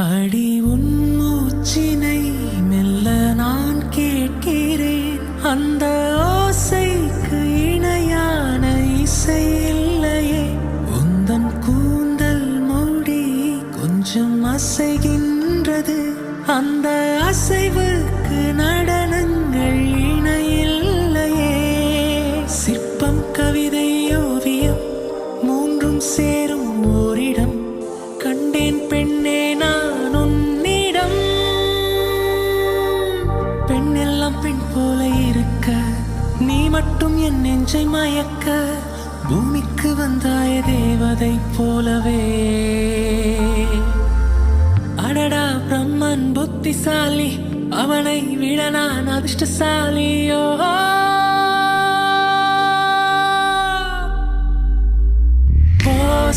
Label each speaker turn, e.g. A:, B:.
A: அடி உன் மூச்சினை மெல்ல நான் கேட்கிறேன். அந்த ஆசைக்கு இணையான இசை இல்லையே. உந்தன் கூந்தல் மூடி கொஞ்சம் அசைகின்றது. அந்த அசைவுக்கு நடனங்கள் இணையில்லையே. சிற்பம் கவிதை ஓவியம் மூன்றும் சேரும் ஓரிடம். பெண் எல்லாம் பெண் போல இருக்க. நீ மட்டும் என் நெஞ்சை மயக்க. பூமிக்கு வந்தாய தேவதை போலவே. அடடா பிரம்மன் புத்திசாலி. அவனை விட நான் அதிர்ஷ்டசாலியோ? ஓ